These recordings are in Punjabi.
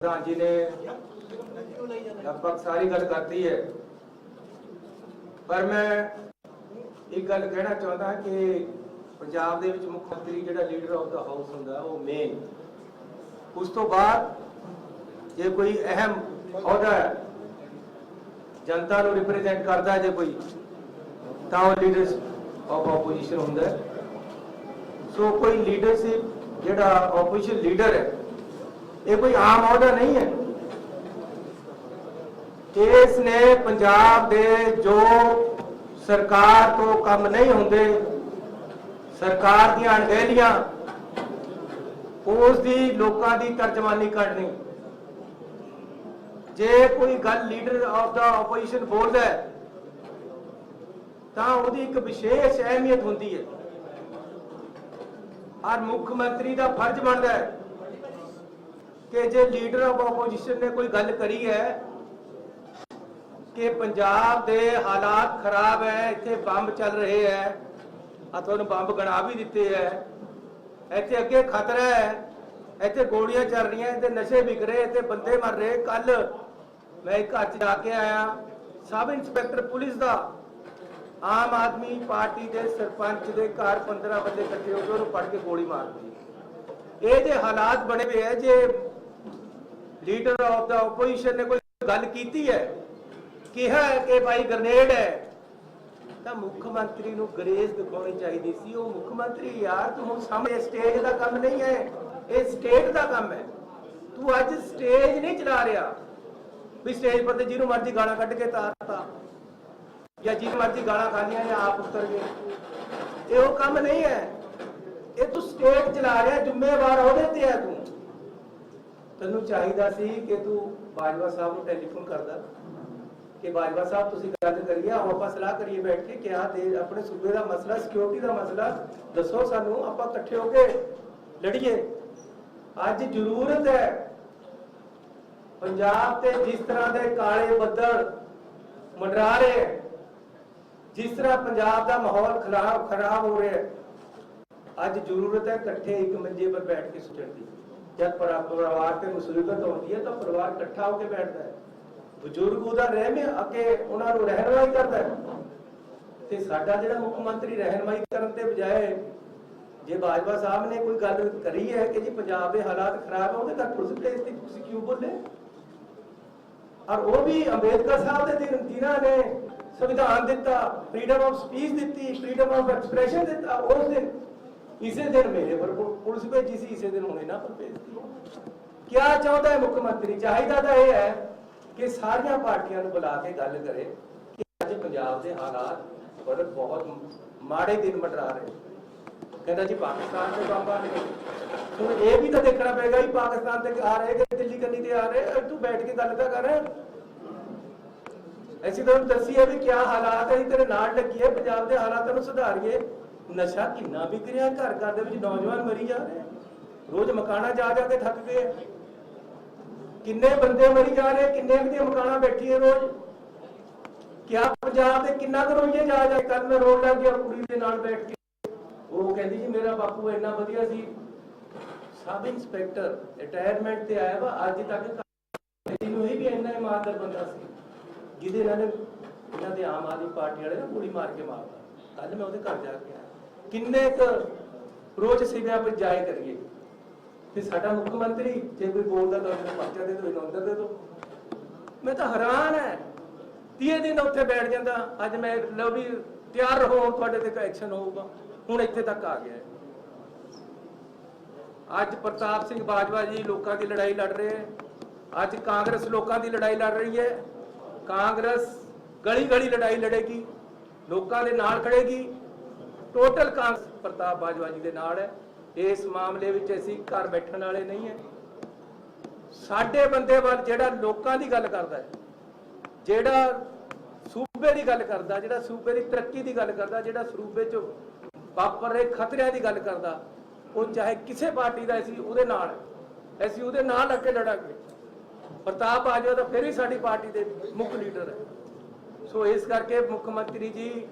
ਪ੍ਰਧਾਨ ਜੀ ਨੇ ਲਗਭਗ ਸਾਰੀ ਗੱਲ ਕਰਤੀ ਹੈ। ਪਰ ਮੈਂ ਇੱਕ ਗੱਲ ਕਹਿਣਾ ਚਾਹੁੰਦਾ ਕਿ ਪੰਜਾਬ ਦੇ ਵਿੱਚ ਮੁੱਖ ਮੰਤਰੀ ਜਿਹੜਾ ਲੀਡਰ ਆਫ ਦਾ ਹਾਊਸ ਹੁੰਦਾ, ਉਹ ਮੇਨ ਉਸ ਤੋਂ ਬਾਅਦ ਜੇ ਕੋਈ ਅਹਿਮ ਅਹੁਦਾ ਹੈ, ਜਨਤਾ ਨੂੰ ਰਿਪਰੈਜ਼ੈਂਟ ਕਰਦਾ ਜੇ ਕੋਈ, ਤਾਂ ਉਹ ਲੀਡਰ ਆਫ ਆਪੋਜੀਸ਼ਨ ਹੁੰਦਾ ਸੋ ਕੋਈ ਲੀਡਰਸ਼ਿਪ ਜਿਹੜਾ ਆਪੋਜੀਸ਼ਨ ਲੀਡਰ ਹੈ ਇਹ ਕੋਈ ਆਮ ਅਹੁਦਾ ਨਹੀਂ ਹੈ। ਇਸ ਨੇ ਪੰਜਾਬ ਦੇ ਜੋ ਸਰਕਾਰ ਤੋਂ ਕੰਮ ਨਹੀਂ ਹੁੰਦੇ, ਸਰਕਾਰ ਦੀਆਂ ਅਣਗਹਿਲੀਆਂ ਉਸ ਦੀ ਲੋਕਾਂ ਦੀ ਤਰਜਮਾਨੀ ਕਰਨੀ। ਜੇ ਕੋਈ ਗੱਲ ਲੀਡਰ ਆਫ ਦਾ ਆਪੋਜੀਸ਼ਨ ਬੋਲਦਾ ਹੈ, ਤਾਂ ਉਹਦੀ ਇੱਕ ਵਿਸ਼ੇਸ਼ ਅਹਿਮੀਅਤ ਹੁੰਦੀ ਹੈ। ਔਰ ਮੁੱਖ ਮੰਤਰੀ ਦਾ ਫਰਜ਼ ਬਣਦਾ ਹੈ ਕਿ ਜੇ ਲੀਡਰ ਆਫ ਆਪੋਜੀਸ਼ਨ ਨੇ ਕੋਈ ਗੱਲ ਕਰੀ ਹੈ ਕਿ ਪੰਜਾਬ ਦੇ ਹਾਲਾਤ ਖਰਾਬ ਹੈ, ਇੱਥੇ ਬੰਬ ਚੱਲ ਰਹੇ ਹੈ ਆ ਤੁਹਾਨੂੰ ਬੰਬ ਗਣਾ ਵੀ ਦਿੱਤੇ ਹੈ, ਇੱਥੇ ਅੱਗੇ ਖਤਰਾ ਹੈ, ਇੱਥੇ ਗੋਲੀਆਂ ਚੱਲ ਰਹੀਆਂ, ਇੱਥੇ ਨਸ਼ੇ ਵਿਕ ਰਹੇ, ਇੱਥੇ ਬੰਦੇ ਮਰ ਰਹੇ। ਕੱਲ ਮੈਂ ਇੱਕ ਘਰ 'ਚ ਜਾ ਕੇ ਆਇਆ, ਸਬ ਇੰਸਪੈਕਟਰ ਪੁਲਿਸ ਦਾ। ਆਮ ਆਦਮੀ ਪਾਰਟੀ ਦੇ ਸਰਪੰਚ ਦੇ ਘਰ 15 ਬੰਦੇ ਇਕੱਠੇ ਹੋ ਕੇ ਉਹਨੂੰ ਫੜ ਕੇ ਗੋਲੀ ਮਾਰ ਦਿੱਤੀ। ਇਹ ਜੇ ਹਾਲਾਤ ਬਣੇ ਹੋਏ ਹੈ, ਜੇ ਲੀਡਰ ਆਫ ਦਾ ਆਪੋਜੀਸ਼ਨ ਨੇ ਕੋਈ ਗੱਲ ਕੀਤੀ ਹੈ? ਕਿਹਾ ਹੈ ਕਿ ਭਾਈ ਗ੍ਰਨੇਡ ਹੈ? ਤਾਂ ਮੁੱਖ ਮੰਤਰੀ ਨੂੰ ਗਰੇਜ਼ ਦਿਖਾਉਣੀ ਚਾਹੀਦੀ ਸੀ। ਉਹ ਮੁੱਖ ਮੰਤਰੀ, ਯਾਰ ਤੂੰ ਹੁਣ ਸਾਹਮਣੇ ਸਟੇਜ ਦਾ ਕੰਮ ਨਹੀਂ ਹੈ। ਇਹ ਸਟੇਟ ਦਾ ਕੰਮ ਹੈ। ਤੂੰ ਅੱਜ ਸਟੇਜ ਨਹੀਂ ਚਲਾ ਰਿਹਾ। ਵੀ ਸਟੇਜ ਪਰ ਤੇ ਜਿਹਨੂੰ ਮਰਜ਼ੀ ਗਾਣਾ ਕੱਢ ਕੇ ਤਾਰਤਾ। ਜਾਂ ਜਿਹਨੂੰ ਮਰਜ਼ੀ ਗਾਣਾ ਖਾਲੀਆਂ ਜਾਂ ਆਪ ਉਤਰ ਗਏ। ਇਹ ਉਹ ਕੰਮ ਨਹੀਂ ਹੈ। ਇਹ ਤੂੰ ਸਟੇਜ ਚਲਾ ਰਿਹਾ, ਜ਼ਿੰਮੇਵਾਰ ਉਹਦੇ ਤੇ ਹੈ ਤੂੰ। ਤੈਨੂੰ ਚਾਹੀਦਾ ਸੀ ਕਿ ਤੂੰ ਬਾਜਵਾ ਸਾਹਿਬ ਨੂੰ ਟੈਲੀਫੋਨ ਕਰਦਾ, ਕਿ ਬਾਜਵਾ ਸਾਹਿਬ ਤੁਸੀਂ ਗੱਲ ਕਰੀਏ, ਆਓ ਆਪਾਂ ਸਲਾਹ ਕਰੀਏ ਬੈਠ ਕੇ ਕਿ ਆਹ ਦੇ ਆਪਣੇ ਸੂਬੇ ਦਾ ਮਸਲਾ ਸਿਕਿਉਰਿਟੀ ਦਾ ਮਸਲਾ, ਦੱਸੋ ਸਾਨੂੰ ਆਪਾਂ ਇਕੱਠੇ ਹੋ ਕੇ ਲੜੀਏ। ਅੱਜ ਜ਼ਰੂਰਤ ਹੈ ਪੰਜਾਬ ਤੇ ਜਿਸ ਤਰ੍ਹਾਂ ਦੇ ਕਾਲੇ ਬੱਦਲ ਮੰਡਰਾ ਰਹੇ ਜਿਸ ਤਰ੍ਹਾਂ ਪੰਜਾਬ ਦਾ ਮਾਹੌਲ ਖਰਾਬ ਖਰਾਬ ਹੋ ਰਿਹਾ, ਅੱਜ ਜ਼ਰੂਰਤ ਹੈ ਇਕੱਠੇ ਇੱਕ ਮੰਜੇ ਪਰ ਬੈਠ ਕੇ ਸੁਚਣ ਦੀ ਜਦ ਪਰਿਵਾਰ ਤੇ ਮੁਸੀਬਤ ਆਉਂਦੀ ਹੈ ਤਾਂ ਪਰਿਵਾਰ ਇਕੱਠਾ ਹੋ ਕੇ ਬੈਠਦਾ ਹੈ। ਬਜ਼ੁਰਗ ਉਹਦਾ ਰਹਿਮੇ ਅਕੇ ਉਹਨਾਂ ਨੂੰ ਰਹਿਨਮਾਈ ਕਰਦਾ ਹੈ। ਤੇ ਸਾਡਾ ਜਿਹੜਾ ਮੁੱਖ ਮੰਤਰੀ ਰਹਿਨਮਾਈ ਕਰਨ ਤੇ ਬਜਾਏ ਜੇ ਬਾਜਵਾ ਸਾਹਿਬ ਨੇ ਕੋਈ ਗੱਲ ਕਰੀ ਹੈ ਕਿ ਜੀ ਪੰਜਾਬ ਦੇ ਹਾਲਾਤ ਖਰਾਬ ਹੋਣਗੇ ਤਾਂ ਉਸ ਪਲੇਸ ਤੇ ਤੁਸੀਂ ਕਿਉਂ ਬੋਲੇ? ਔਰ ਉਹ ਵੀ ਅੰਬੇਦਕਰ ਸਾਹਿਬ ਦੇ ਦਿਨ ਜਿਨ੍ਹਾਂ ਨੇ ਸੰਵਿਧਾਨ ਦਿੱਤਾ ਫਰੀडम ਆਫ ਸਪੀਚ ਦਿੱਤੀ ਫਰੀडम ਆਫ ਐਕਸਪ੍ਰੈਸ਼ਨ ਦਿੱਤਾ, ਉਸ ਦਿਨ ਇਸੇ ਦਿਨ ਮੇਰੇ ਪਰ ਪੁਲਿਸ ਭੇਜੀ ਸੀ, ਇਸੇ ਦਿਨ ਹੁਣੇ ਨਾ ਪਰ ਭੇਜਦੀ ਕਿਆ ਚਾਹੁੰਦਾ ਹੈ ਮੁੱਖ ਮੰਤਰੀ? ਚਾਹੀਦਾ ਤਾਂ ਇਹ ਹੈ ਕਿ ਸਾਰੀਆਂ ਪਾਰਟੀਆਂ ਨੂੰ ਬੁਲਾ ਕੇ ਗੱਲ ਕਰੇ ਕਿ ਅੱਜ ਪੰਜਾਬ ਦੇ ਹਾਲਾਤ ਬੜੇ ਬਹੁਤ ਮਾੜੇ ਦਿਨ ਮੰਡਰਾ ਰਹੇ ਕਹਿੰਦਾ ਜੀ, ਪਾਕਿਸਤਾਨ ਦੇ ਬੰਬਾਂ ਨੇ। ਹੁਣ ਇਹ ਵੀ ਤਾਂ ਦੇਖਣਾ ਪਏਗਾ ਵੀ ਪਾਕਿਸਤਾਨ ਤੇ ਆ ਰਹੇ ਕਿ ਦਿੱਲੀ ਕੰਨੀ ਤੇ ਆ ਰਹੇ। ਤੂੰ ਬੈਠ ਕੇ ਗੱਲ ਤਾਂ ਕਰ। ਐਸੀ ਤੁਹਾਨੂੰ ਦੱਸੀ ਹੈ ਵੀ ਕੀ ਹਾਲਾਤ ਹੈ ਤੇਰੇ ਨਾਲ ਲੱਗੀਏ ਪੰਜਾਬ ਦੇ ਹਾਲਾਤਾਂ ਨੂੰ ਸੁਧਾਰੀਏ। ਨਸ਼ਾ ਕਿੰਨਾ ਵਿਕ ਰਿਹਾ? ਘਰ ਘਰ ਦੇ ਵਿੱਚ ਨੌਜਵਾਨ ਮਰੀ ਜਾ ਰਹੇ ਰੋਜ਼ ਮਕਾਨਾਂ ਜਾ ਜਾ ਕੇ ਥੱਕ ਗਏ ਕਿੰਨੇ ਬੰਦੇ ਮਰੀ ਜਾ ਰਹੇ ਕਿੰਨੇ ਕੁ ਦੀਆਂ ਮਕਾਨਾਂ ਬੈਠੀਆਂ ਰੋਜ਼? ਕਿਆ ਪੰਜਾਬ ਦੇ ਕਿੰਨਾ ਕੁ ਰੋਈਏ ਜਾ ਜਾ ਕੱਲ ਮੈਂ ਰੋਣ ਲੱਗ ਗਿਆ ਕੁੜੀ ਦੇ ਨਾਲ ਬੈਠ ਕੇ। ਉਹ ਕਹਿੰਦੀ ਜੀ, ਮੇਰਾ ਬਾਪੂ ਇੰਨਾ ਵਧੀਆ ਸੀ। ਸਬ ਇੰਸਪੈਕਟਰ ਰਿਟਾਇਰਮੈਂਟ ਤੇ ਆਇਆ ਵਾ, ਅੱਜ ਤੱਕ ਮੈਨੂੰ ਇਹ ਵੀ ਇੰਨਾ ਇਮਾਨਦਾਰ ਬੰਦਾ ਸੀ, ਜਿਹਦੇ ਇਹਨਾਂ ਨੇ ਇਹਨਾਂ ਦੇ ਆਮ ਆਦਮੀ ਪਾਰਟੀ ਵਾਲੇ ਨਾ ਗੋਲੀ ਮਾਰ ਕੇ ਮਾਰਦਾ ਕੱਲ ਮੈਂ ਉਹਦੇ ਘਰ ਜਾ ਕੇ ਆਇਆ। ਕਿੰਨੇ ਕੁ ਰੋਜ਼ ਸਿਵਿਆਂ ਪਰ ਜਾਏ ਕਰੀਏ? ਤੇ ਸਾਡਾ ਮੁੱਖ ਮੰਤਰੀ ਜੇ ਕੋਈ ਬੋਲਦਾ ਤਾਂ ਉਹਨੂੰ ਪਰਚਾ ਦੇ ਦਿਓ ਇਹਨੂੰ ਅੰਦਰ ਦੇ ਦਿਓ। ਮੈਂ ਤਾਂ ਹੈਰਾਨ ਹੈ। 30 ਦਿਨ ਉੱਥੇ ਬੈਠ ਜਾਂਦਾ। ਅੱਜ ਮੈਂ ਲਓ ਵੀ ਤਿਆਰ ਰਹੋ, ਤੁਹਾਡੇ ਤੇ ਐਕਸ਼ਨ ਹੋਊਗਾ। ਹੁਣ ਇੱਥੇ ਤੱਕ ਆ ਗਿਆ। ਅੱਜ ਪ੍ਰਤਾਪ ਸਿੰਘ ਬਾਜਵਾ ਜੀ ਲੋਕਾਂ ਦੀ ਲੜਾਈ ਲੜ ਰਹੇ ਹੈ। ਅੱਜ ਕਾਂਗਰਸ ਲੋਕਾਂ ਦੀ ਲੜਾਈ ਲੜ ਰਹੀ ਹੈ। ਕਾਂਗਰਸ ਗਲੀ ਗਲੀ ਲੜਾਈ ਲੜੇਗੀ। ਲੋਕਾਂ ਦੇ ਨਾਲ ਖੜੇਗੀ। ਟੋਟਲ ਕਾਂਗਰਸ ਪ੍ਰਤਾਪ ਬਾਜਵਾ ਜੀ ਦੇ ਨਾਲ ਹੈ। ਇਸ ਮਾਮਲੇ ਵਿੱਚ ਅਸੀਂ ਘਰ ਬੈਠਣ ਵਾਲੇ ਨਹੀਂ ਹੈ। ਸਾਡੇ ਬੰਦੇ ਵੱਲ ਜਿਹੜਾ ਲੋਕਾਂ ਦੀ ਗੱਲ ਕਰਦਾ ਹੈ, ਜਿਹੜਾ ਸੂਬੇ ਦੀ ਗੱਲ ਕਰਦਾ, ਜਿਹੜਾ ਸੂਬੇ ਦੀ ਤਰੱਕੀ ਦੀ ਗੱਲ ਕਰਦਾ, ਜਿਹੜਾ ਸੂਬੇ 'ਚ ਵਾਪਰ ਰਹੇ ਖਤਰਿਆਂ ਦੀ ਗੱਲ ਕਰਦਾ, ਉਹ ਚਾਹੇ ਕਿਸੇ ਪਾਰਟੀ ਦਾ ਅਸੀਂ ਉਹਦੇ ਨਾਲ ਅਸੀਂ ਉਹਦੇ ਨਾਲ ਲੱਗ ਕੇ ਲੜਾਂਗੇ। ਪ੍ਰਤਾਪ ਬਾਜਵਾ ਤਾਂ ਫਿਰ ਵੀ ਸਾਡੀ ਪਾਰਟੀ ਦੇ ਮੁੱਖ ਲੀਡਰ ਹੈ। ਸੋ ਇਸ ਕਰਕੇ ਮੁੱਖ ਮੰਤਰੀ ਜੀ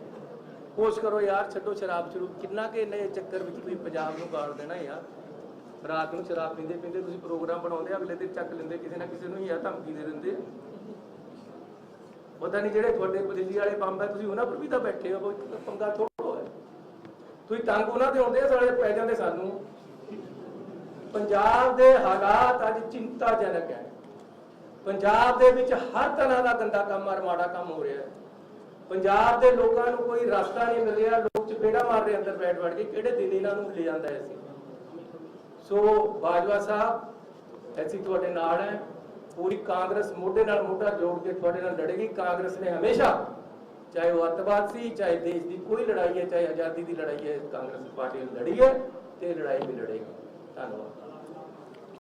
ਕੋਸ਼ਿਸ਼ ਕਰੋ ਯਾਰ, ਛੱਡੋ ਸ਼ਰਾਬ ਸ਼ੁਰੂ। ਕਿੰਨਾ ਕਿ ਨਏ ਚੱਕਰ ਵਿੱਚ ਤੁਸੀਂ ਪੰਜਾਬ ਨੂੰ ਗਾਲ ਦੇਣਾ ਯਾਰ ਰਾਤ ਨੂੰ ਸ਼ਰਾਬ ਪੀਂਦੇ ਪੀਂਦੇ ਤੁਸੀਂ ਪ੍ਰੋਗਰਾਮ ਬਣਾਉਂਦੇ ਅਗਲੇ ਦਿਨ ਚੱਕ ਲੈਂਦੇ, ਕਿਸੇ ਨਾ ਕਿਸੇ ਨੂੰ ਹੀ ਆ ਧਮਕੀ ਦੇ ਦਿੰਦੇ। ਪਤਾ ਨਹੀਂ ਜਿਹੜੇ ਤੁਹਾਡੇ ਦਿੱਲੀ ਵਾਲੇ ਬੰਬ ਹੈ ਤੁਸੀਂ ਉਹਨਾਂ ਪਰ ਵੀ ਤਾਂ ਬੈਠੇ ਹੋ ਪੰਗਾ ਥੋੜੋ ਹੈ। ਤੁਸੀਂ ਤੰਗ ਉਹਨਾਂ ਦੇ ਹੁੰਦੇ ਆ ਪੈ ਜਾਂਦੇ ਸਾਨੂੰ। ਪੰਜਾਬ ਦੇ ਹਾਲਾਤ ਅੱਜ ਚਿੰਤਾਜਨਕ ਹੈ। ਪੰਜਾਬ ਦੇ ਵਿੱਚ ਹਰ ਤਰ੍ਹਾਂ ਦਾ ਗੰਦਾ ਕੰਮ ਔਰ ਮਾੜਾ ਕੰਮ ਹੋ ਰਿਹਾ ਹੈ। ਪੰਜਾਬ ਦੇ ਲੋਕਾਂ ਨੂੰ ਕੋਈ ਰਸਤਾ ਨਹੀਂ ਮਿਲਿਆ, ਲੋਕ ਚਪੇੜਾ ਮਾਰ ਰਹੇ ਅੰਦਰ ਬੈਠ ਬੈਠ ਕੇ, ਕਿਹੜੇ ਦਿਨ ਇਹਨਾਂ ਨੂੰ ਲੈ ਜਾਂਦਾ ਹੈ ਸੀ ਸੋ ਬਾਜਵਾ ਸਾਹਿਬ, ਅਸੀਂ ਤੁਹਾਡੇ ਨਾਲ ਹੈ, ਪੂਰੀ ਕਾਂਗਰਸ ਮੋਢੇ ਨਾਲ ਮੋਢਾ ਜੋੜ ਕੇ ਤੁਹਾਡੇ ਨਾਲ ਲੜੇਗੀ। ਕਾਂਗਰਸ ਨੇ ਹਮੇਸ਼ਾ ਚਾਹੇ ਉਹ ਅੱਤਵਾਦ ਸੀ, ਚਾਹੇ ਦੇਸ਼ ਦੀ ਕੋਈ ਲੜਾਈ ਹੈ, ਚਾਹੇ ਆਜ਼ਾਦੀ ਦੀ ਲੜਾਈ ਹੈ, ਕਾਂਗਰਸ ਪਾਰਟੀ ਨੇ ਲੜੀ ਹੈ ਤੇ ਲੜਾਈ ਵੀ ਲੜੇਗੀ। ਧੰਨਵਾਦ।